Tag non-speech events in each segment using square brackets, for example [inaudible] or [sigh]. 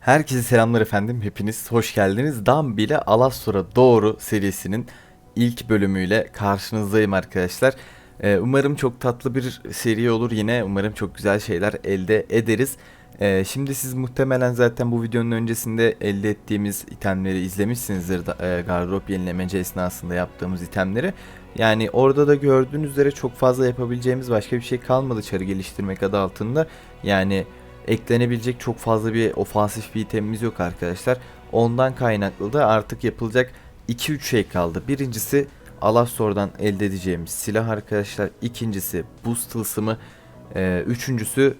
Herkese selamlar efendim. Hepiniz hoş geldiniz. Dam bile Alastor'a doğru serisinin ilk bölümüyle karşınızdayım arkadaşlar. Ee, umarım çok tatlı bir seri olur yine. Umarım çok güzel şeyler elde ederiz. Ee, şimdi siz muhtemelen zaten bu videonun öncesinde elde ettiğimiz itemleri izlemişsinizdir. E, gardırop yenilemeci esnasında yaptığımız itemleri. Yani orada da gördüğünüz üzere çok fazla yapabileceğimiz başka bir şey kalmadı çarı geliştirmek adı altında. Yani eklenebilecek çok fazla bir ofansif bir itemimiz yok arkadaşlar. Ondan kaynaklı da artık yapılacak 2-3 şey kaldı. Birincisi Alastor'dan elde edeceğimiz silah arkadaşlar. İkincisi boost tılsımı. Ee, üçüncüsü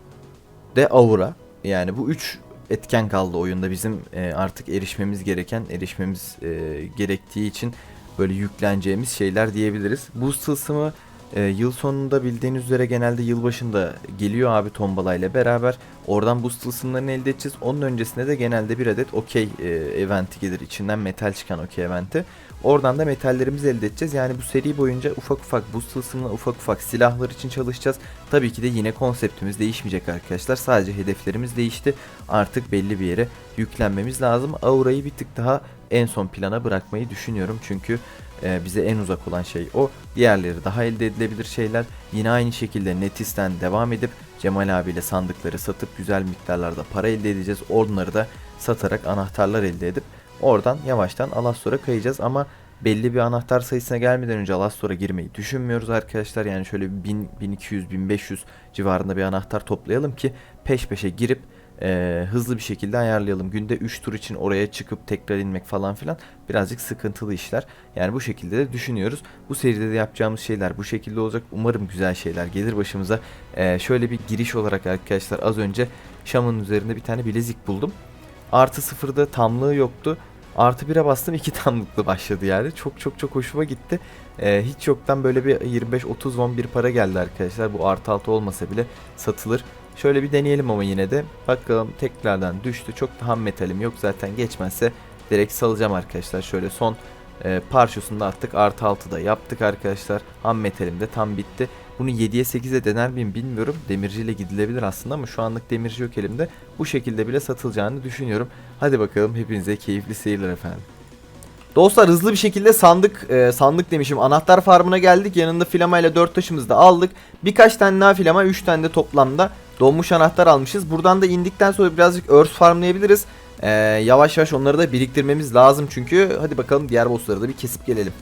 de aura. Yani bu üç etken kaldı oyunda bizim e, artık erişmemiz gereken, erişmemiz e, gerektiği için böyle yükleneceğimiz şeyler diyebiliriz. Boost tılsımı e, yıl sonunda bildiğiniz üzere genelde yılbaşında geliyor abi tombalayla beraber. Oradan boost tılsımlarını elde edeceğiz. Onun öncesinde de genelde bir adet okey e, eventi gelir. İçinden metal çıkan okey eventi. Oradan da metallerimizi elde edeceğiz. Yani bu seri boyunca ufak ufak boost tılsımla ufak ufak silahlar için çalışacağız. Tabii ki de yine konseptimiz değişmeyecek arkadaşlar. Sadece hedeflerimiz değişti. Artık belli bir yere yüklenmemiz lazım. Aura'yı bir tık daha en son plana bırakmayı düşünüyorum. Çünkü e, bize en uzak olan şey o. Diğerleri daha elde edilebilir şeyler. Yine aynı şekilde Netis'ten devam edip Cemal abiyle sandıkları satıp güzel miktarlarda para elde edeceğiz. Onları da satarak anahtarlar elde edip oradan yavaştan Alastor'a kayacağız ama belli bir anahtar sayısına gelmeden önce Alastor'a girmeyi düşünmüyoruz arkadaşlar. Yani şöyle bir 1000, 1200, 1500 civarında bir anahtar toplayalım ki peş peşe girip e, hızlı bir şekilde ayarlayalım. Günde 3 tur için oraya çıkıp tekrar inmek falan filan birazcık sıkıntılı işler. Yani bu şekilde de düşünüyoruz. Bu seride de yapacağımız şeyler bu şekilde olacak. Umarım güzel şeyler gelir başımıza. E, şöyle bir giriş olarak arkadaşlar az önce Şam'ın üzerinde bir tane bilezik buldum. Artı sıfırda tamlığı yoktu. Artı 1'e bastım 2 [laughs] tamlıklı başladı yani. Çok çok çok hoşuma gitti. Ee, hiç yoktan böyle bir 25-30 won bir para geldi arkadaşlar. Bu artı altı olmasa bile satılır. Şöyle bir deneyelim ama yine de. Bakalım tekrardan düştü. Çok da metalim yok zaten geçmezse direkt salacağım arkadaşlar. Şöyle son e, parçasında attık. Artı 6 da yaptık arkadaşlar. Ham metalim de tam bitti. Bunu 7'ye 8'e dener miyim bilmiyorum. Demirciyle gidilebilir aslında ama şu anlık demirci yok elimde. Bu şekilde bile satılacağını düşünüyorum. Hadi bakalım hepinize keyifli seyirler efendim. Dostlar hızlı bir şekilde sandık e, sandık demişim anahtar farmına geldik. Yanında filama ile 4 taşımızı da aldık. Birkaç tane daha filama 3 tane de toplamda donmuş anahtar almışız. Buradan da indikten sonra birazcık örs farmlayabiliriz. E, yavaş yavaş onları da biriktirmemiz lazım çünkü. Hadi bakalım diğer bossları da bir kesip gelelim.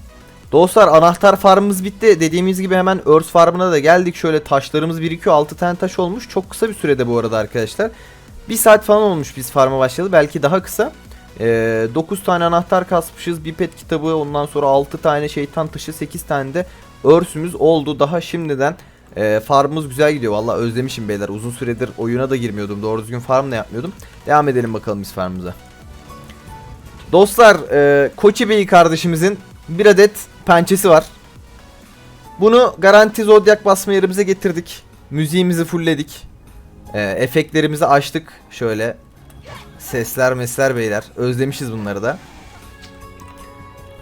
Dostlar anahtar farmımız bitti. Dediğimiz gibi hemen örs farmına da geldik. Şöyle taşlarımız birikiyor. 6 tane taş olmuş. Çok kısa bir sürede bu arada arkadaşlar. Bir saat falan olmuş biz farma başlayalı. Belki daha kısa. Ee, 9 tane anahtar kasmışız. Bir pet kitabı. Ondan sonra 6 tane şeytan taşı. 8 tane de örsümüz oldu. Daha şimdiden e, farmımız güzel gidiyor. Valla özlemişim beyler. Uzun süredir oyuna da girmiyordum. Doğru düzgün farm da yapmıyordum. Devam edelim bakalım biz farmımıza. Dostlar e, Koçi Bey kardeşimizin bir adet pençesi var. Bunu garanti zodyak basma yerimize getirdik. Müziğimizi fullledik. E, efektlerimizi açtık. Şöyle sesler mesler beyler. Özlemişiz bunları da.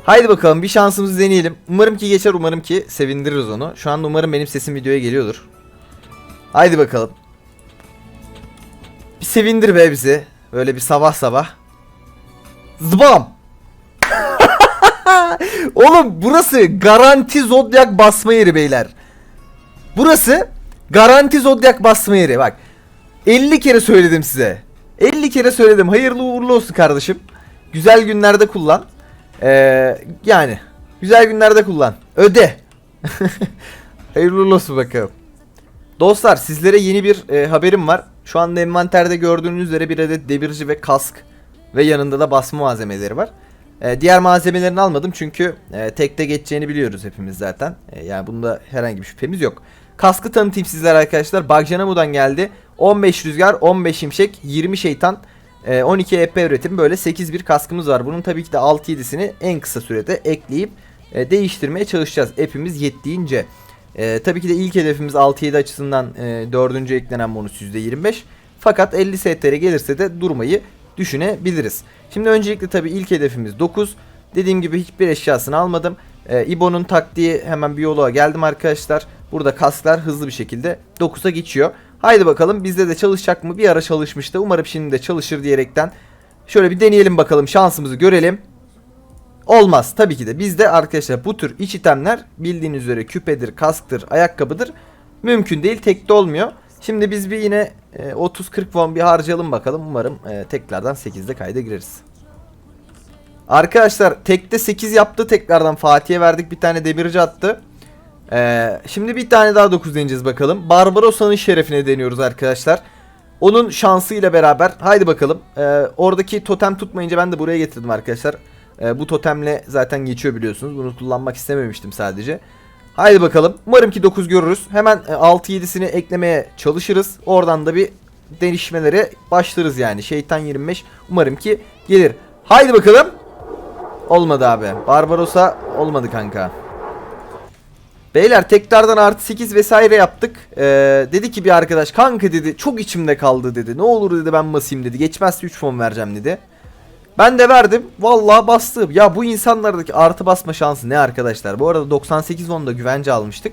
Haydi bakalım bir şansımızı deneyelim. Umarım ki geçer umarım ki sevindiririz onu. Şu anda umarım benim sesim videoya geliyordur. Haydi bakalım. Bir sevindir be bizi. Böyle bir sabah sabah. Zbam. [laughs] Oğlum burası garanti zodyak basma yeri beyler. Burası garanti zodyak basma yeri bak. 50 kere söyledim size. 50 kere söyledim. Hayırlı uğurlu olsun kardeşim. Güzel günlerde kullan. Ee, yani güzel günlerde kullan. Öde. [laughs] Hayırlı olsun bakalım. Dostlar sizlere yeni bir e, haberim var. Şu anda envanterde gördüğünüz üzere bir adet demirci ve kask ve yanında da basma malzemeleri var. E, diğer malzemelerini almadım çünkü e, tekte geçeceğini biliyoruz hepimiz zaten. E, yani bunda herhangi bir şüphemiz yok. Kaskı tanıtayım sizlere arkadaşlar. Bagjanamu'dan geldi. 15 rüzgar, 15 şimşek, 20 şeytan, 12 EP üretim böyle 8 bir kaskımız var. Bunun tabii ki de 6-7'sini en kısa sürede ekleyip e, değiştirmeye çalışacağız. Hepimiz yettiğince. E, tabii ki de ilk hedefimiz 6-7 açısından e, 4. eklenen bonus %25. Fakat 50 STR gelirse de durmayı düşünebiliriz. Şimdi öncelikle tabii ilk hedefimiz 9. Dediğim gibi hiçbir eşyasını almadım. Ee, İbo'nun taktiği hemen biyoloğa geldim arkadaşlar. Burada kasklar hızlı bir şekilde 9'a geçiyor. Haydi bakalım bizde de çalışacak mı? Bir ara çalışmıştı. Umarım şimdi de çalışır diyerekten. Şöyle bir deneyelim bakalım şansımızı görelim. Olmaz tabii ki de. Bizde arkadaşlar bu tür iç itemler bildiğiniz üzere küpedir, kasktır, ayakkabıdır. Mümkün değil tekte olmuyor. Şimdi biz bir yine e, 30-40 won bir harcayalım bakalım. Umarım e, tekrardan 8'de kayda gireriz. Arkadaşlar tekte 8 yaptı. Tekrardan Fatih'e verdik. Bir tane demirci attı. Ee, şimdi bir tane daha 9 deneyeceğiz bakalım. Barbarossa'nın şerefine deniyoruz arkadaşlar. Onun şansıyla beraber haydi bakalım. Ee, oradaki totem tutmayınca ben de buraya getirdim arkadaşlar. Ee, bu totemle zaten geçiyor biliyorsunuz. Bunu kullanmak istememiştim sadece. Haydi bakalım. Umarım ki 9 görürüz. Hemen e, 6-7'sini eklemeye çalışırız. Oradan da bir denişmelere başlarız yani. Şeytan 25 umarım ki gelir. Haydi bakalım. Olmadı abi. Barbarossa olmadı kanka. Beyler tekrardan artı 8 vesaire yaptık. Ee, dedi ki bir arkadaş kanka dedi çok içimde kaldı dedi. Ne olur dedi ben basayım dedi. Geçmezse 3 fon vereceğim dedi. Ben de verdim. Vallahi bastım. Ya bu insanlardaki artı basma şansı ne arkadaşlar? Bu arada 98 fonda güvence almıştık.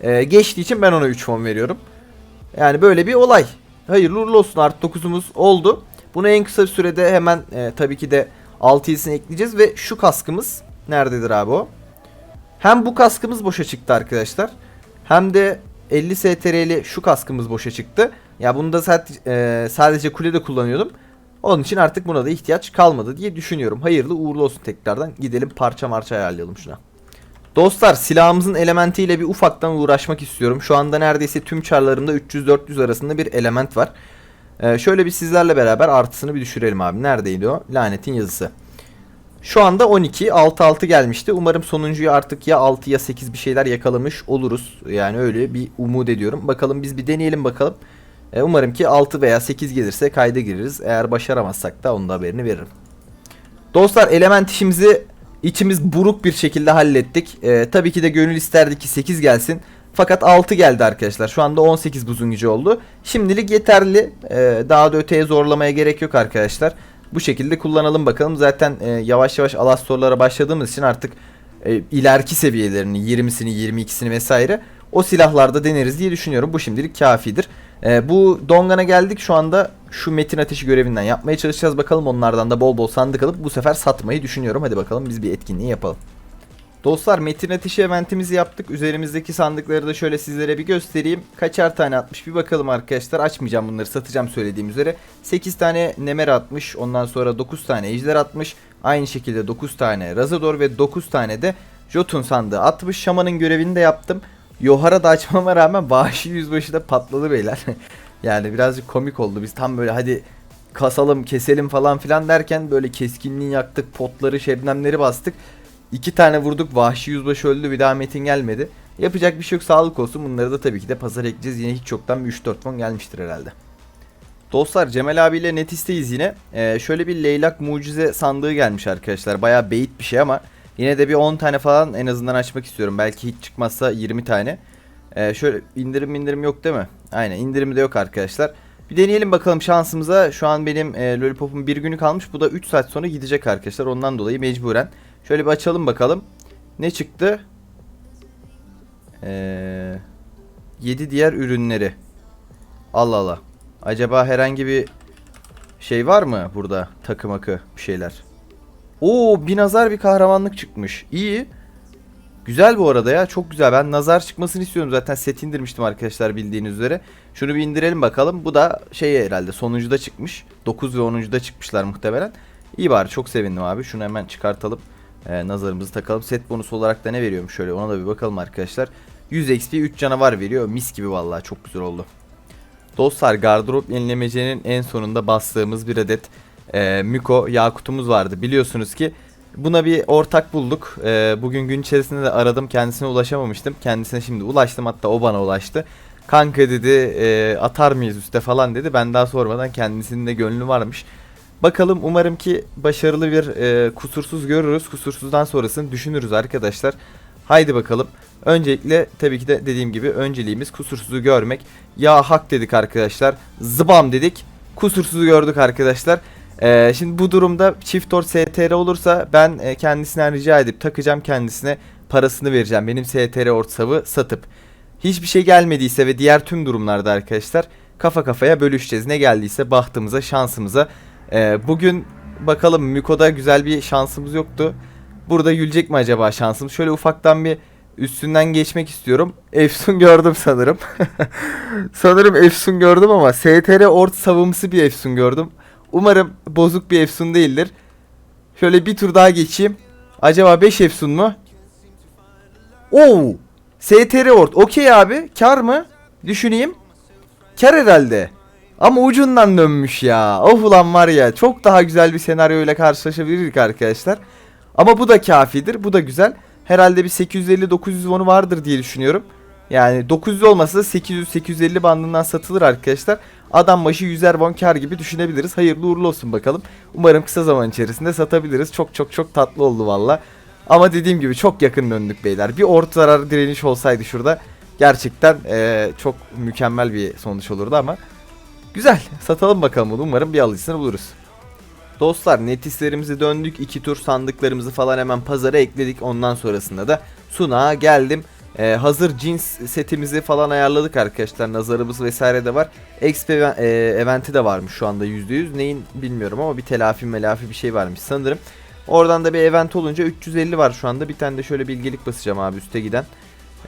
Ee, geçtiği için ben ona 3 fon veriyorum. Yani böyle bir olay. Hayırlı uğurlu olsun artı 9'umuz oldu. Bunu en kısa sürede hemen e, tabii ki de 6'yısını ekleyeceğiz ve şu kaskımız nerededir abi o? Hem bu kaskımız boşa çıktı arkadaşlar. Hem de 50 STR'li şu kaskımız boşa çıktı. Ya bunu da sadece, e, sadece kulede kullanıyordum. Onun için artık buna da ihtiyaç kalmadı diye düşünüyorum. Hayırlı uğurlu olsun tekrardan. Gidelim parça marça ayarlayalım şuna. Dostlar silahımızın elementiyle bir ufaktan uğraşmak istiyorum. Şu anda neredeyse tüm çarlarımda 300-400 arasında bir element var. Ee, şöyle bir sizlerle beraber artısını bir düşürelim abi. Neredeydi o? Lanetin yazısı. Şu anda 12, 6-6 gelmişti. Umarım sonuncuyu artık ya 6 ya 8 bir şeyler yakalamış oluruz. Yani öyle bir umut ediyorum. Bakalım biz bir deneyelim bakalım. Ee, umarım ki 6 veya 8 gelirse kayda gireriz. Eğer başaramazsak da onun da haberini veririm. Dostlar element işimizi içimiz buruk bir şekilde hallettik. Ee, tabii ki de gönül isterdi ki 8 gelsin. Fakat 6 geldi arkadaşlar. Şu anda 18 buzun gücü oldu. Şimdilik yeterli. Ee, daha da öteye zorlamaya gerek yok arkadaşlar. Bu şekilde kullanalım bakalım. Zaten e, yavaş yavaş alas sorulara başladığımız için artık e, ileriki seviyelerini 20'sini 22'sini vesaire o silahlarda deneriz diye düşünüyorum. Bu şimdilik kafidir. E, bu Dongan'a geldik şu anda şu metin ateşi görevinden yapmaya çalışacağız. Bakalım onlardan da bol bol sandık alıp bu sefer satmayı düşünüyorum. Hadi bakalım biz bir etkinliği yapalım. Dostlar metin ateşi eventimizi yaptık. Üzerimizdeki sandıkları da şöyle sizlere bir göstereyim. Kaçar tane atmış bir bakalım arkadaşlar. Açmayacağım bunları satacağım söylediğim üzere. 8 tane Nemer atmış. Ondan sonra 9 tane Ejder atmış. Aynı şekilde 9 tane Razador ve 9 tane de Jotun sandığı atmış. Şamanın görevini de yaptım. Yohara da açmama rağmen Vahşi Yüzbaşı da patladı beyler. [laughs] yani birazcık komik oldu. Biz tam böyle hadi kasalım keselim falan filan derken böyle keskinliği yaktık. Potları şebnemleri bastık. İki tane vurduk. Vahşi yüzbaşı öldü. Bir daha metin gelmedi. Yapacak bir şey yok. Sağlık olsun. Bunları da tabii ki de pazar ekleyeceğiz. Yine hiç çoktan bir 3-4 fon gelmiştir herhalde. Dostlar Cemal abiyle netisteyiz yine. Ee, şöyle bir leylak mucize sandığı gelmiş arkadaşlar. Bayağı bait bir şey ama yine de bir 10 tane falan en azından açmak istiyorum. Belki hiç çıkmazsa 20 tane. Ee, şöyle indirim indirim yok değil mi? Aynen indirimi de yok arkadaşlar. Bir deneyelim bakalım şansımıza. Şu an benim e, Lollipop'un bir günü kalmış. Bu da 3 saat sonra gidecek arkadaşlar. Ondan dolayı mecburen. Şöyle bir açalım bakalım. Ne çıktı? Ee, 7 diğer ürünleri. Allah Allah. Acaba herhangi bir şey var mı burada? Takım akı bir şeyler. Oo bir nazar bir kahramanlık çıkmış. İyi. Güzel bu arada ya. Çok güzel. Ben nazar çıkmasını istiyorum. Zaten set indirmiştim arkadaşlar bildiğiniz üzere. Şunu bir indirelim bakalım. Bu da şey herhalde sonuncuda çıkmış. 9 ve 10'uncuda çıkmışlar muhtemelen. İyi bari çok sevindim abi. Şunu hemen çıkartalım. Ee, nazarımızı takalım. Set bonusu olarak da ne veriyormuş şöyle ona da bir bakalım arkadaşlar. 100 XP 3 canavar veriyor. Mis gibi vallahi çok güzel oldu. Dostlar gardırop yenilemecenin en sonunda bastığımız bir adet e, Miko Yakut'umuz vardı. Biliyorsunuz ki buna bir ortak bulduk. E, bugün gün içerisinde de aradım kendisine ulaşamamıştım. Kendisine şimdi ulaştım hatta o bana ulaştı. Kanka dedi e, atar mıyız üste falan dedi. Ben daha sormadan kendisinin de gönlü varmış. Bakalım umarım ki başarılı bir e, kusursuz görürüz. Kusursuzdan sonrasını düşünürüz arkadaşlar. Haydi bakalım. Öncelikle tabii ki de dediğim gibi önceliğimiz kusursuzu görmek. Ya hak dedik arkadaşlar. Zıbam dedik. Kusursuzu gördük arkadaşlar. Ee, şimdi bu durumda çift tor STR olursa ben e, kendisinden rica edip takacağım kendisine. parasını vereceğim. Benim STR ortsavı satıp hiçbir şey gelmediyse ve diğer tüm durumlarda arkadaşlar kafa kafaya bölüşeceğiz. Ne geldiyse bahtımıza, şansımıza. Ee, bugün bakalım Miko'da güzel bir şansımız yoktu. Burada gülecek mi acaba şansım? Şöyle ufaktan bir üstünden geçmek istiyorum. Efsun gördüm sanırım. [laughs] sanırım Efsun gördüm ama STR ort savunması bir Efsun gördüm. Umarım bozuk bir Efsun değildir. Şöyle bir tur daha geçeyim. Acaba 5 Efsun mu? Oo! STR ort. Okey abi. Kar mı? Düşüneyim. Kar herhalde. Ama ucundan dönmüş ya. Of ulan var ya. Çok daha güzel bir senaryoyla karşılaşabilirdik arkadaşlar. Ama bu da kafidir. Bu da güzel. Herhalde bir 850-900 wonu vardır diye düşünüyorum. Yani 900 olmasa da 800-850 bandından satılır arkadaşlar. Adam başı 100'er won kar gibi düşünebiliriz. Hayırlı uğurlu olsun bakalım. Umarım kısa zaman içerisinde satabiliriz. Çok çok çok tatlı oldu valla. Ama dediğim gibi çok yakın döndük beyler. Bir orta zarar direniş olsaydı şurada gerçekten eee, çok mükemmel bir sonuç olurdu ama güzel. Satalım bakalım bunu. Umarım bir alıcısını buluruz. Dostlar netislerimizi döndük. iki tur sandıklarımızı falan hemen pazara ekledik. Ondan sonrasında da Sunağa geldim. Ee, hazır cins setimizi falan ayarladık arkadaşlar. Nazarımız vesaire de var. Even- e, eventi de varmış şu anda %100. Neyin bilmiyorum ama bir telafi melafi bir şey varmış sanırım. Oradan da bir event olunca 350 var şu anda. Bir tane de şöyle bilgelik basacağım abi üste giden.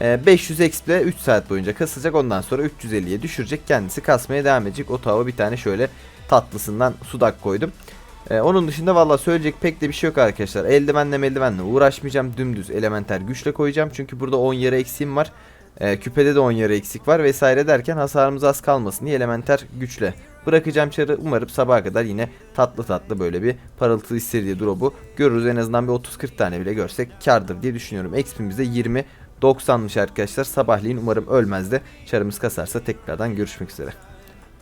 Ee, 500 exp ile 3 saat boyunca kasılacak. Ondan sonra 350'ye düşürecek. Kendisi kasmaya devam edecek. O tava bir tane şöyle tatlısından sudak koydum. Ee, onun dışında valla söyleyecek pek de bir şey yok arkadaşlar. Eldivenle meldivenle uğraşmayacağım. Dümdüz elementer güçle koyacağım. Çünkü burada 10 yarı eksiğim var. Ee, küpede de 10 yarı eksik var vesaire derken hasarımız az kalmasın diye elementer güçle bırakacağım çarı. Umarım sabaha kadar yine tatlı tatlı böyle bir parıltılı istediği drop'u görürüz. En azından bir 30-40 tane bile görsek kardır diye düşünüyorum. XP'miz de 20 90'mış arkadaşlar. Sabahleyin umarım ölmez de çarımız kasarsa tekrardan görüşmek üzere.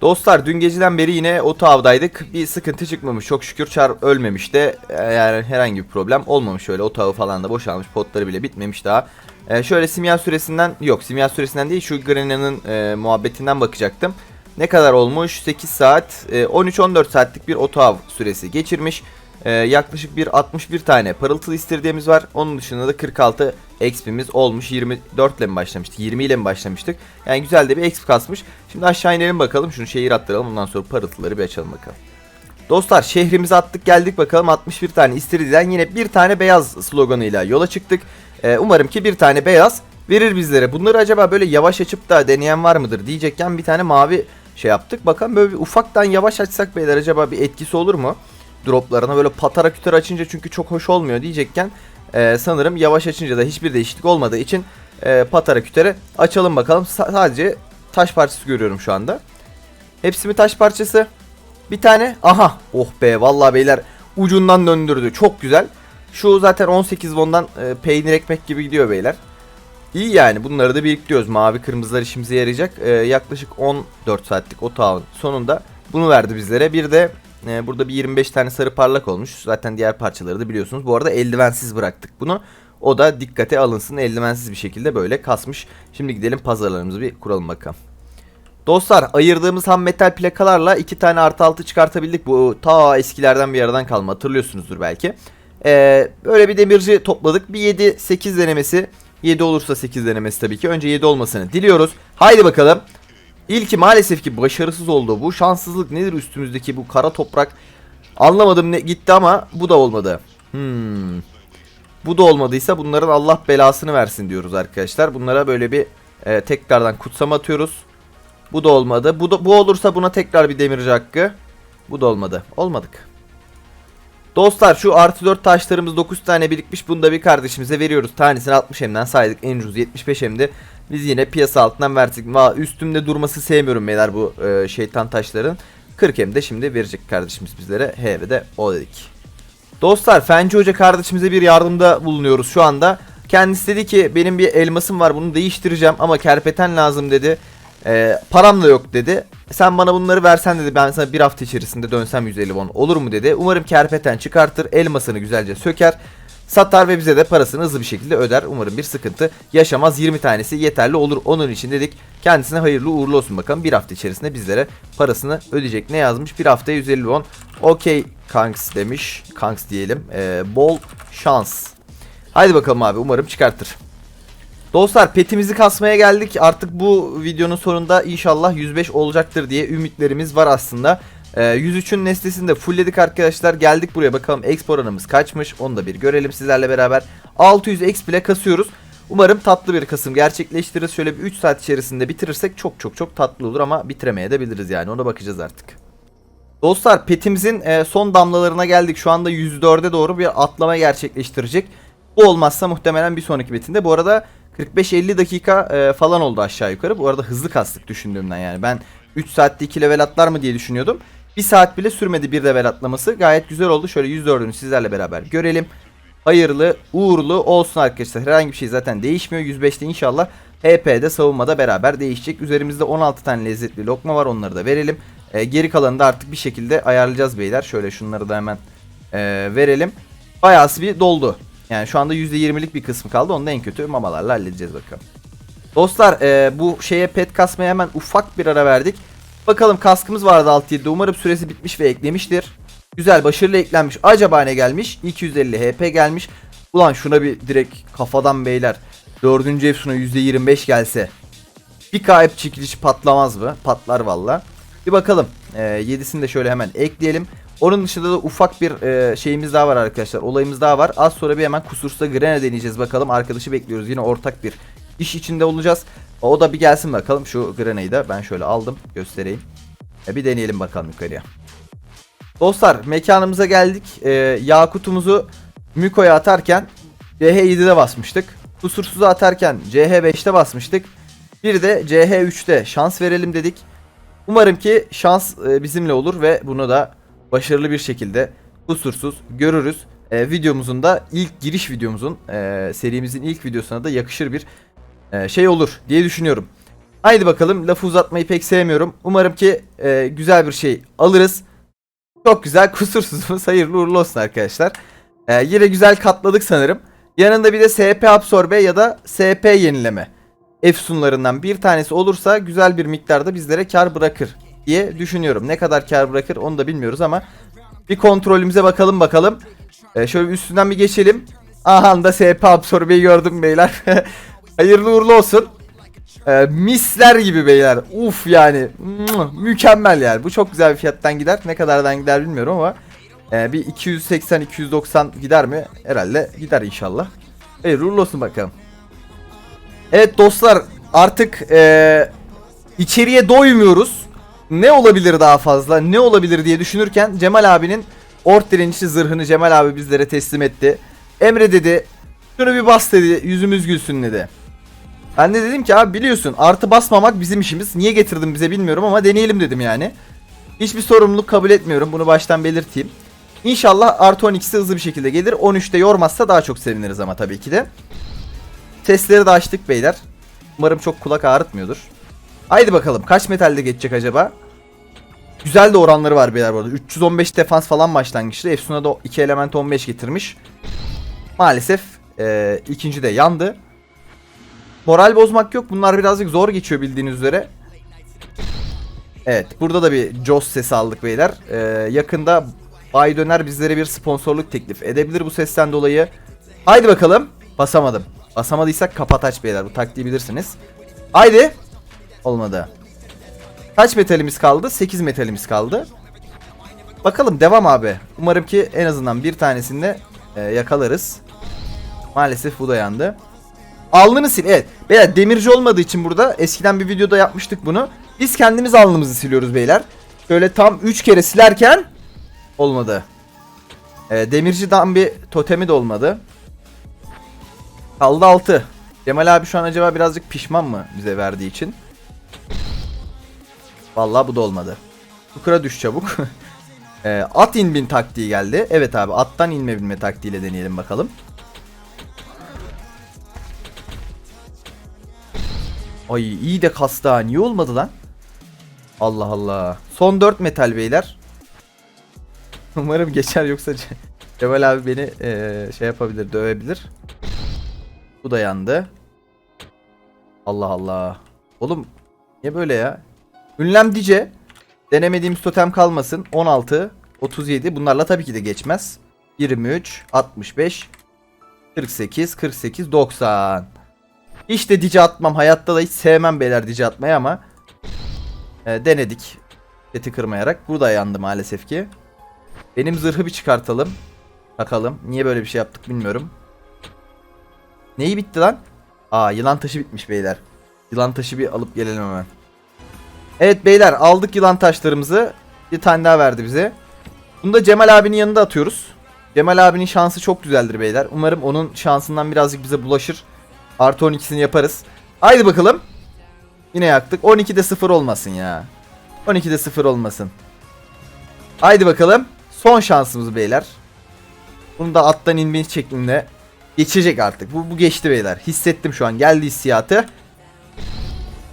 Dostlar dün geceden beri yine oto avdaydık. Bir sıkıntı çıkmamış. Çok şükür çar ölmemiş de yani herhangi bir problem olmamış. Öyle oto avı falan da boşalmış. Potları bile bitmemiş daha. E, şöyle simya süresinden yok simya süresinden değil şu Grena'nın e, muhabbetinden bakacaktım. Ne kadar olmuş? 8 saat e, 13-14 saatlik bir oto av süresi geçirmiş. E, yaklaşık bir 61 tane parıltılı istirdiğimiz var. Onun dışında da 46 XP'miz olmuş. 24 ile mi başlamıştık? 20 ile mi başlamıştık? Yani güzel de bir XP kasmış. Şimdi aşağı inelim bakalım. Şunu şehir attıralım. Ondan sonra parıltıları bir açalım bakalım. Dostlar şehrimize attık geldik bakalım 61 tane istirididen yine bir tane beyaz sloganıyla yola çıktık. Ee, umarım ki bir tane beyaz verir bizlere. Bunları acaba böyle yavaş açıp da deneyen var mıdır diyecekken bir tane mavi şey yaptık. Bakalım böyle bir ufaktan yavaş açsak beyler acaba bir etkisi olur mu? Droplarına böyle patara kütür açınca çünkü çok hoş olmuyor diyecekken e, sanırım yavaş açınca da hiçbir değişiklik olmadığı için e, patara kütere açalım bakalım. Sa- sadece taş parçası görüyorum şu anda. Hepsi mi taş parçası? Bir tane. Aha. Oh be vallahi beyler ucundan döndürdü. Çok güzel. Şu zaten 18 won'dan e, peynir ekmek gibi gidiyor beyler. İyi yani bunları da biriktiriyoruz. Mavi kırmızılar işimize yarayacak. E, yaklaşık 14 saatlik otağın sonunda bunu verdi bizlere. Bir de e, burada bir 25 tane sarı parlak olmuş. Zaten diğer parçaları da biliyorsunuz. Bu arada eldivensiz bıraktık bunu. O da dikkate alınsın. Eldivensiz bir şekilde böyle kasmış. Şimdi gidelim pazarlarımızı bir kuralım bakalım. Dostlar ayırdığımız ham metal plakalarla iki tane artı altı çıkartabildik. Bu ta eskilerden bir aradan kalma hatırlıyorsunuzdur belki. Ee, böyle bir demirci topladık. Bir 7-8 denemesi. 7 olursa 8 denemesi tabii ki. Önce 7 olmasını diliyoruz. Haydi bakalım. İlki maalesef ki başarısız oldu. Bu şanssızlık nedir üstümüzdeki bu kara toprak? Anlamadım ne gitti ama bu da olmadı. Hmm. Bu da olmadıysa bunların Allah belasını versin diyoruz arkadaşlar. Bunlara böyle bir e, tekrardan kutsama atıyoruz. Bu da olmadı. Bu da, bu olursa buna tekrar bir demirci hakkı. Bu da olmadı. Olmadık. Dostlar şu artı 4 taşlarımız 9 tane birikmiş. Bunu da bir kardeşimize veriyoruz. Tanesini 60 hemden saydık. En ucuz 75 hemdi. Biz yine piyasa altından verdik. Va üstümde durması sevmiyorum beyler bu e, şeytan taşların. 40 hemde şimdi verecek kardeşimiz bizlere. He ve de o dedik. Dostlar Fenci Hoca kardeşimize bir yardımda bulunuyoruz şu anda. Kendisi dedi ki benim bir elmasım var bunu değiştireceğim ama kerpeten lazım dedi. Ee, param da yok dedi. Sen bana bunları versen dedi ben sana bir hafta içerisinde dönsem 150 won olur mu dedi. Umarım kerpeten çıkartır elmasını güzelce söker. Satar ve bize de parasını hızlı bir şekilde öder. Umarım bir sıkıntı yaşamaz. 20 tanesi yeterli olur. Onun için dedik kendisine hayırlı uğurlu olsun bakalım. Bir hafta içerisinde bizlere parasını ödeyecek. Ne yazmış? Bir haftaya 150 won. Okey Kanks demiş. Kanks diyelim. Ee, bol şans. Haydi bakalım abi umarım çıkartır. Dostlar petimizi kasmaya geldik. Artık bu videonun sonunda inşallah 105 olacaktır diye ümitlerimiz var aslında. Ee, 103'ün nesnesini fullledik arkadaşlar. Geldik buraya bakalım exp oranımız kaçmış. Onu da bir görelim sizlerle beraber. 600 exp ile kasıyoruz. Umarım tatlı bir kasım gerçekleştiririz. Şöyle bir 3 saat içerisinde bitirirsek çok çok çok tatlı olur ama bitiremeye de biliriz yani. Ona bakacağız artık. Dostlar petimizin e, son damlalarına geldik. Şu anda 104'e doğru bir atlama gerçekleştirecek. Bu olmazsa muhtemelen bir sonraki betinde. Bu arada 45-50 dakika e, falan oldu aşağı yukarı. Bu arada hızlı kastık düşündüğümden yani. Ben 3 saatte 2 level atlar mı diye düşünüyordum. 1 saat bile sürmedi bir level atlaması. Gayet güzel oldu. Şöyle 104'ünü sizlerle beraber görelim. Hayırlı, uğurlu olsun arkadaşlar. Herhangi bir şey zaten değişmiyor. 105'te inşallah HP'de savunmada beraber değişecek. Üzerimizde 16 tane lezzetli lokma var. Onları da verelim. E, geri kalanını da artık bir şekilde ayarlayacağız beyler. Şöyle şunları da hemen e, verelim. Bayağısı bir doldu. Yani şu anda %20'lik bir kısmı kaldı. Onu da en kötü mamalarla halledeceğiz bakalım. Dostlar e, bu şeye pet kasmaya hemen ufak bir ara verdik. Bakalım kaskımız vardı 6-7'de. Umarım süresi bitmiş ve eklemiştir. Güzel başarılı eklenmiş. Acaba ne gelmiş? 250 HP gelmiş. Ulan şuna bir direkt kafadan beyler. 4. Efsun'a %25 gelse. Bir kayıp çekiliş patlamaz mı? Patlar valla. Bir bakalım. E, 7'sini de şöyle hemen ekleyelim. Onun dışında da ufak bir e, şeyimiz daha var arkadaşlar. Olayımız daha var. Az sonra bir hemen kusursa Grene deneyeceğiz bakalım. Arkadaşı bekliyoruz. Yine ortak bir iş içinde olacağız. O da bir gelsin bakalım. Şu Grene'yi de ben şöyle aldım. Göstereyim. E, bir deneyelim bakalım yukarıya. Dostlar mekanımıza geldik. E, Yakut'umuzu Miko'ya atarken CH7'de basmıştık. Kusursuzu atarken CH5'te basmıştık. Bir de CH3'te şans verelim dedik. Umarım ki şans e, bizimle olur ve bunu da başarılı bir şekilde kusursuz görürüz. E, videomuzun da ilk giriş videomuzun e, serimizin ilk videosuna da yakışır bir e, şey olur diye düşünüyorum. Haydi bakalım lafı uzatmayı pek sevmiyorum. Umarım ki e, güzel bir şey alırız. Çok güzel [laughs] kusursuzumuz hayırlı uğurlu olsun arkadaşlar. E, yine güzel katladık sanırım. Yanında bir de SP absorbe ya da SP yenileme. Efsunlarından bir tanesi olursa güzel bir miktarda bizlere kar bırakır diye düşünüyorum. Ne kadar kar bırakır onu da bilmiyoruz ama bir kontrolümüze bakalım bakalım. Ee, şöyle üstünden bir geçelim. Aha da SP absorbeyi gördüm beyler. [laughs] Hayırlı uğurlu olsun. Ee, misler gibi beyler. Uf yani. Mükemmel yani. Bu çok güzel bir fiyattan gider. Ne kadardan gider bilmiyorum ama. e, bir 280-290 gider mi? Herhalde gider inşallah. Hayırlı uğurlu olsun bakalım. Evet dostlar artık e, içeriye doymuyoruz. Ne olabilir daha fazla? Ne olabilir diye düşünürken Cemal abinin ort direnişli zırhını Cemal abi bizlere teslim etti. Emre dedi şunu bir bas dedi yüzümüz gülsün dedi. Ben de dedim ki abi biliyorsun artı basmamak bizim işimiz. Niye getirdin bize bilmiyorum ama deneyelim dedim yani. Hiçbir sorumluluk kabul etmiyorum bunu baştan belirteyim. İnşallah artı 12'si hızlı bir şekilde gelir. 13'te yormazsa daha çok seviniriz ama tabii ki de. Testleri de açtık beyler. Umarım çok kulak ağrıtmıyordur. Haydi bakalım kaç metalde geçecek acaba? Güzel de oranları var beyler bu arada. 315 defans falan başlangıçta. Efsun'a da 2 element 15 getirmiş. Maalesef e, ikinci de yandı. Moral bozmak yok. Bunlar birazcık zor geçiyor bildiğiniz üzere. Evet burada da bir Joss sesi aldık beyler. E, yakında Bay Döner bizlere bir sponsorluk teklif edebilir bu sesten dolayı. Haydi bakalım. Basamadım. Basamadıysak kapat aç beyler. Bu taktiği bilirsiniz. Haydi. Olmadı. Kaç metalimiz kaldı? 8 metalimiz kaldı. Bakalım devam abi. Umarım ki en azından bir tanesini de e, yakalarız. Maalesef bu da yandı. Alnını sil. Evet. Beyler demirci olmadığı için burada eskiden bir videoda yapmıştık bunu. Biz kendimiz alnımızı siliyoruz beyler. Şöyle tam 3 kere silerken olmadı. E, demirciden bir totemi de olmadı. Kaldı 6. Cemal abi şu an acaba birazcık pişman mı bize verdiği için? Vallahi bu da olmadı. Çukura düş çabuk. [laughs] Ee, at in bin taktiği geldi. Evet abi attan inme binme taktiğiyle deneyelim bakalım. Ay iyi de kastı ha. Niye olmadı lan? Allah Allah. Son 4 metal beyler. [laughs] Umarım geçer yoksa Ce- Cemal abi beni eee, şey yapabilir, dövebilir. Bu da yandı. Allah Allah. Oğlum niye böyle ya? Ünlem dice. Denemediğimiz totem kalmasın. 16, 37. Bunlarla tabii ki de geçmez. 23, 65. 48, 48, 90. Hiç de dice atmam. Hayatta da hiç sevmem beyler dice atmayı ama e, denedik. Seti kırmayarak. Burada yandı maalesef ki. Benim zırhı bir çıkartalım. Bakalım. Niye böyle bir şey yaptık bilmiyorum. Neyi bitti lan? Aa yılan taşı bitmiş beyler. Yılan taşı bir alıp gelelim hemen. Evet beyler aldık yılan taşlarımızı. Bir tane daha verdi bize. Bunu da Cemal abinin yanında atıyoruz. Cemal abinin şansı çok güzeldir beyler. Umarım onun şansından birazcık bize bulaşır. Artı 12'sini yaparız. Haydi bakalım. Yine yaktık. 12'de 0 olmasın ya. 12'de 0 olmasın. Haydi bakalım. Son şansımız beyler. Bunu da attan inmeyi şeklinde geçecek artık. Bu, bu geçti beyler. Hissettim şu an. Geldi hissiyatı.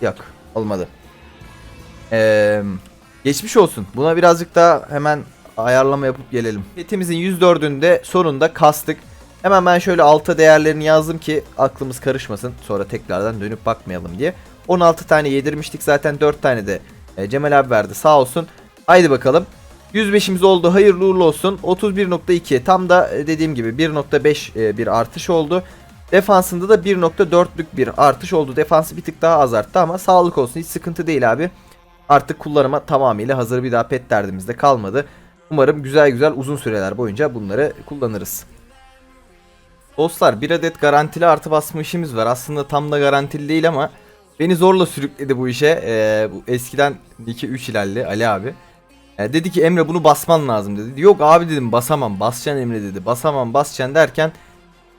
Yok. Olmadı. Eee... Geçmiş olsun. Buna birazcık daha hemen ayarlama yapıp gelelim. Petimizin 104'ünde sonunda kastık. Hemen ben şöyle alta değerlerini yazdım ki aklımız karışmasın. Sonra tekrardan dönüp bakmayalım diye. 16 tane yedirmiştik zaten 4 tane de e, Cemal abi verdi sağ olsun. Haydi bakalım. 105'imiz oldu hayırlı uğurlu olsun. 31.2 tam da e, dediğim gibi 1.5 e, bir artış oldu. Defansında da 1.4'lük bir artış oldu. Defansı bir tık daha az arttı ama sağlık olsun hiç sıkıntı değil abi. Artık kullanıma tamamıyla hazır bir daha pet derdimizde kalmadı. Umarım güzel güzel uzun süreler boyunca bunları kullanırız. Dostlar bir adet garantili artı basma işimiz var. Aslında tam da garantili değil ama beni zorla sürükledi bu işe. Ee, bu eskiden 2-3 ilerli Ali abi. Ee, dedi ki Emre bunu basman lazım dedi. Yok abi dedim basamam basacaksın Emre dedi. Basamam basacaksın derken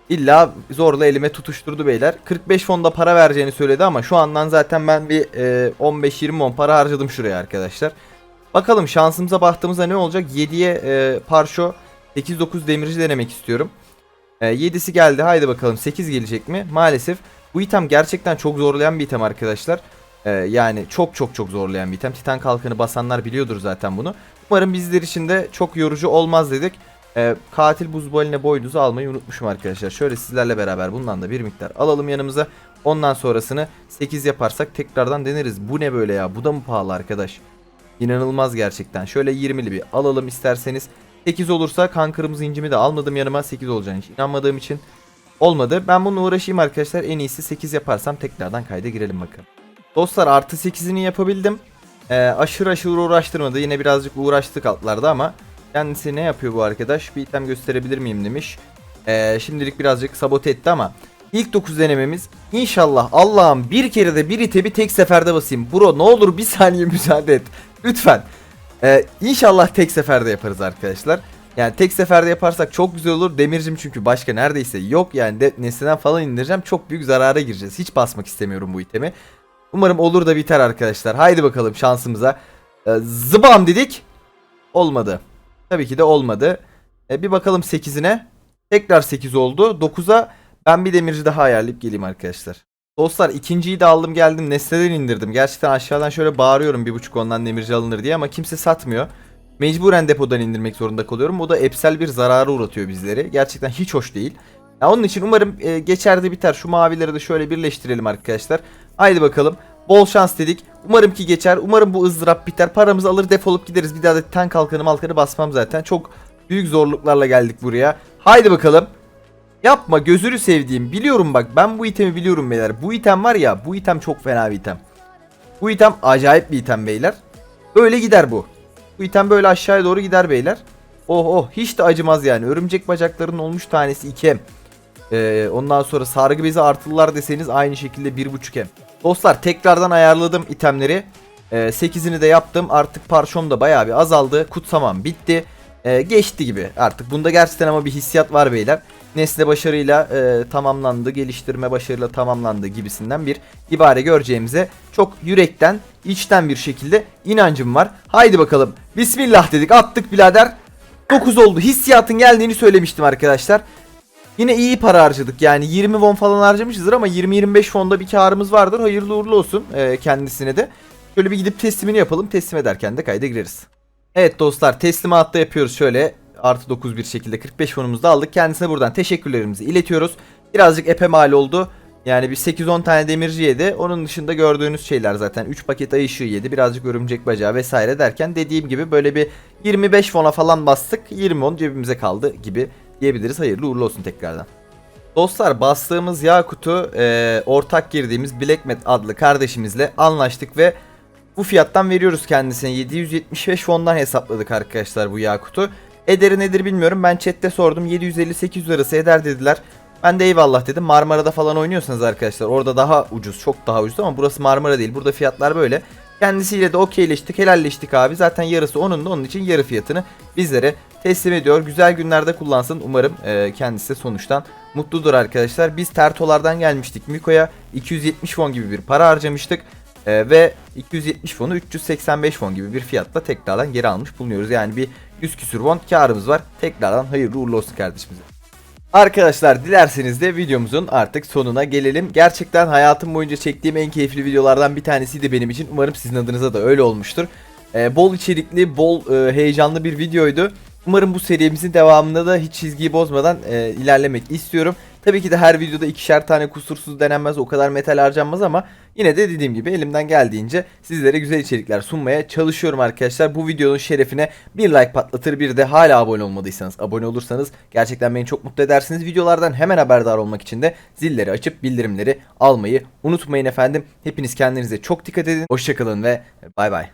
illa zorla elime tutuşturdu beyler. 45 fonda para vereceğini söyledi ama şu andan zaten ben bir e, 15-20 mon para harcadım şuraya arkadaşlar. Bakalım şansımıza baktığımızda ne olacak? 7'ye e, Parşo 8-9 demirci denemek istiyorum. E, 7'si geldi haydi bakalım 8 gelecek mi? Maalesef bu item gerçekten çok zorlayan bir item arkadaşlar. E, yani çok çok çok zorlayan bir item. Titan kalkanı basanlar biliyordur zaten bunu. Umarım bizler için de çok yorucu olmaz dedik. E, katil buz baline boynuzu almayı unutmuşum arkadaşlar. Şöyle sizlerle beraber bundan da bir miktar alalım yanımıza. Ondan sonrasını 8 yaparsak tekrardan deneriz. Bu ne böyle ya? Bu da mı pahalı arkadaş? İnanılmaz gerçekten. Şöyle 20'li bir alalım isterseniz. 8 olursa kan kırmızı incimi de almadım yanıma 8 olacağını hiç inanmadığım için olmadı. Ben bununla uğraşayım arkadaşlar. En iyisi 8 yaparsam tekrardan kayda girelim bakın. Dostlar artı 8'ini yapabildim. Ee, aşırı aşırı uğraştırmadı. Yine birazcık uğraştık altlarda ama kendisi ne yapıyor bu arkadaş? Bir item gösterebilir miyim demiş. Ee, şimdilik birazcık sabote etti ama ilk 9 denememiz inşallah Allah'ım bir kere de bir itemi tek seferde basayım. Bro ne olur bir saniye [laughs] müsaade et. Lütfen. Ee, inşallah tek seferde yaparız arkadaşlar. Yani tek seferde yaparsak çok güzel olur. Demircim çünkü başka neredeyse yok. Yani de, nesneden falan indireceğim. Çok büyük zarara gireceğiz. Hiç basmak istemiyorum bu itemi. Umarım olur da biter arkadaşlar. Haydi bakalım şansımıza. Ee, zıbam dedik. Olmadı. Tabii ki de olmadı. Ee, bir bakalım 8'ine. Tekrar 8 oldu. 9'a ben bir demirci daha ayarlayıp geleyim arkadaşlar. Dostlar ikinciyi de aldım geldim nesneden indirdim. Gerçekten aşağıdan şöyle bağırıyorum bir buçuk ondan demirci alınır diye ama kimse satmıyor. Mecburen depodan indirmek zorunda kalıyorum. Bu da epsel bir zarara uğratıyor bizleri. Gerçekten hiç hoş değil. Ya onun için umarım e, geçer de biter. Şu mavileri de şöyle birleştirelim arkadaşlar. Haydi bakalım. Bol şans dedik. Umarım ki geçer. Umarım bu ızdırap biter. Paramızı alır defolup gideriz. Bir daha da ten kalkanı malkanı basmam zaten. Çok büyük zorluklarla geldik buraya. Haydi bakalım. Yapma gözünü sevdiğim. Biliyorum bak ben bu itemi biliyorum beyler. Bu item var ya bu item çok fena bir item. Bu item acayip bir item beyler. Böyle gider bu. Bu item böyle aşağıya doğru gider beyler. Oh oh hiç de acımaz yani. Örümcek bacaklarının olmuş tanesi 2 hem. Ee, ondan sonra sargı bezi artılılar deseniz aynı şekilde 1.5 hem. Dostlar tekrardan ayarladım itemleri. Ee, 8'ini de yaptım. Artık parşom da bayağı bir azaldı. Kutsamam bitti. Ee, geçti gibi artık. Bunda gerçekten ama bir hissiyat var beyler. Nesne başarıyla e, tamamlandı, geliştirme başarıyla tamamlandı gibisinden bir ibare göreceğimize çok yürekten, içten bir şekilde inancım var. Haydi bakalım. Bismillah dedik, attık birader. 9 oldu. Hissiyatın geldiğini söylemiştim arkadaşlar. Yine iyi para harcadık. Yani 20 won falan harcamışızdır ama 20-25 fonda bir karımız vardır. Hayırlı uğurlu olsun e, kendisine de. Şöyle bir gidip teslimini yapalım. Teslim ederken de kayda gireriz. Evet dostlar teslimatta yapıyoruz şöyle artı 9 bir şekilde 45 fonumuzu aldık. Kendisine buradan teşekkürlerimizi iletiyoruz. Birazcık epe mal oldu. Yani bir 8-10 tane demirci yedi. Onun dışında gördüğünüz şeyler zaten 3 paket ay ışığı yedi. Birazcık örümcek bacağı vesaire derken dediğim gibi böyle bir 25 fona falan bastık. 20 on cebimize kaldı gibi diyebiliriz. Hayırlı uğurlu olsun tekrardan. Dostlar bastığımız Yakut'u e, ortak girdiğimiz Blackmet adlı kardeşimizle anlaştık ve bu fiyattan veriyoruz kendisine. 775 fondan hesapladık arkadaşlar bu Yakut'u. Ederi nedir bilmiyorum. Ben chatte sordum. 750-800 arası eder dediler. Ben de eyvallah dedim. Marmara'da falan oynuyorsanız arkadaşlar orada daha ucuz. Çok daha ucuz ama burası Marmara değil. Burada fiyatlar böyle. Kendisiyle de okeyleştik, helalleştik abi. Zaten yarısı onun da onun için yarı fiyatını bizlere teslim ediyor. Güzel günlerde kullansın. Umarım e, kendisi sonuçtan mutludur arkadaşlar. Biz Tertolardan gelmiştik Miko'ya. 270 fon gibi bir para harcamıştık. E, ve 270 fonu 385 fon gibi bir fiyatla tekrardan geri almış bulunuyoruz. Yani bir 100 küsür fon karımız var. Tekrardan hayırlı uğurlu olsun kardeşimize. Arkadaşlar dilerseniz de videomuzun artık sonuna gelelim. Gerçekten hayatım boyunca çektiğim en keyifli videolardan bir tanesiydi benim için. Umarım sizin adınıza da öyle olmuştur. Ee, bol içerikli, bol e, heyecanlı bir videoydu. Umarım bu serimizin devamında da hiç çizgiyi bozmadan e, ilerlemek istiyorum. Tabii ki de her videoda ikişer tane kusursuz denenmez, o kadar metal harcanmaz ama yine de dediğim gibi elimden geldiğince sizlere güzel içerikler sunmaya çalışıyorum arkadaşlar. Bu videonun şerefine bir like patlatır bir de hala abone olmadıysanız abone olursanız gerçekten beni çok mutlu edersiniz. Videolardan hemen haberdar olmak için de zilleri açıp bildirimleri almayı unutmayın efendim. Hepiniz kendinize çok dikkat edin. Hoşçakalın ve bay bay.